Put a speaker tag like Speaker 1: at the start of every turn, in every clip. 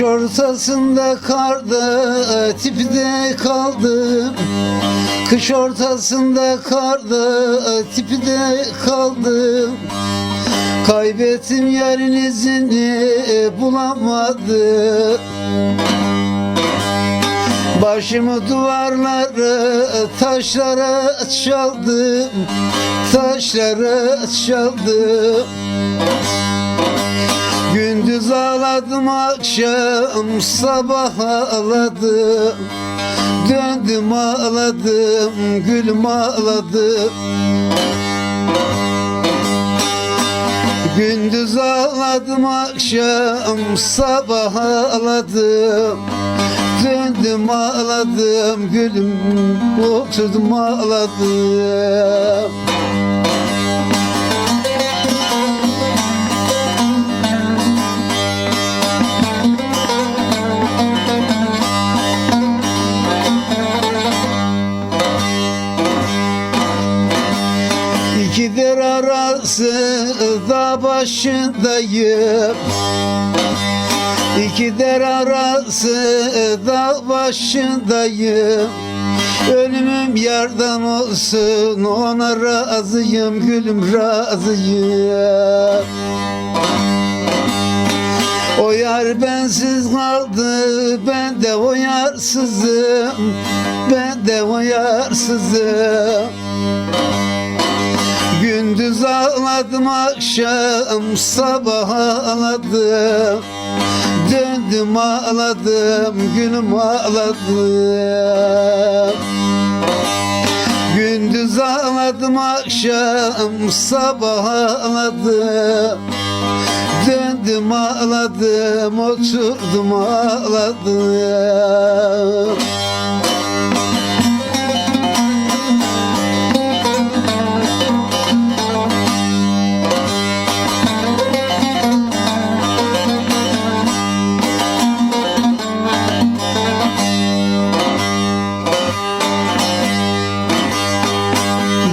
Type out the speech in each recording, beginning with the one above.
Speaker 1: ortasında karda tipide kaldım Kış ortasında karda tipide kaldım Kaybettim yarın izini bulamadım Başımı duvarlara, taşlara çaldım Taşlara çaldım ağladım akşam sabah ağladım. Döndüm ağladım gülüm ağladım. Gündüz ağladım akşam sabah ağladım. Döndüm ağladım gülüm oturdum ağladım dağ başındayım. İki der arası dağ başındayım. Ölümüm yardan olsun ona razıyım gülüm razıyım. O yar bensiz kaldı ben de o yarsızım Ben de o yarsızım ağladım akşam sabah ağladım Döndüm ağladım gülüm ağladım Gündüz ağladım akşam sabah ağladım Döndüm ağladım oturdum ağladım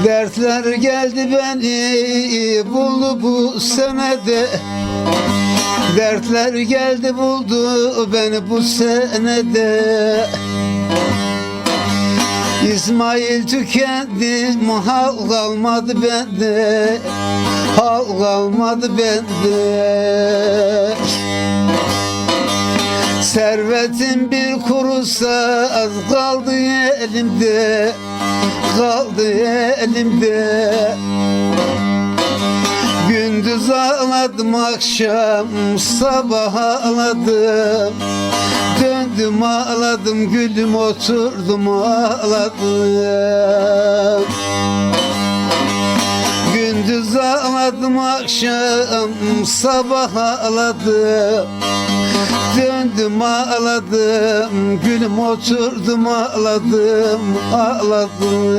Speaker 1: Dertler geldi beni buldu bu senede. Dertler geldi buldu beni bu senede. İsmail tükendi hal kalmadı bende. Hal kalmadı bende. Servetim bir kurusa az kaldı elimde Kaldı elimde. Gündüz ağladım akşam sabah ağladım. Döndüm ağladım gülüm oturdum ağladım ağladım akşam sabah ağladım. Döndüm ağladım gülüm oturdum ağladım ağladım